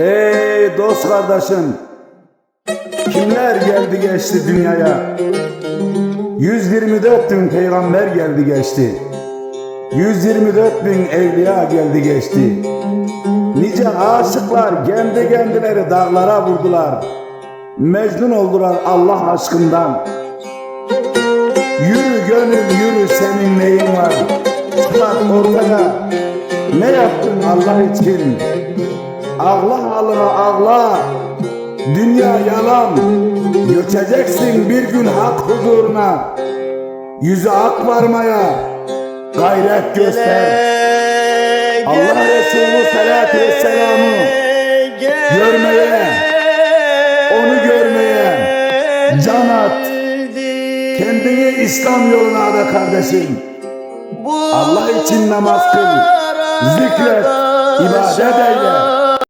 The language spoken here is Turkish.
Ey dost kardeşim. Kimler geldi geçti dünyaya? 124 bin peygamber geldi geçti. 124 bin evliya geldi geçti. Nice aşıklar kendi kendileri dağlara vurdular. Mecnun oldular Allah aşkından. Yürü gönül yürü senin neyin var? Çıkar ortaya Ne yaptın Allah için Ağla ağla ağla Dünya yalan Göçeceksin bir gün hak huzuruna Yüzü ak varmaya Gayret göster Allah Resulü salatü vesselam'ı görmeye, onu görmeye can at. Kendini İslam yoluna ada kardeşim. Allah için namaz kıl, zikret, ibadet eyle.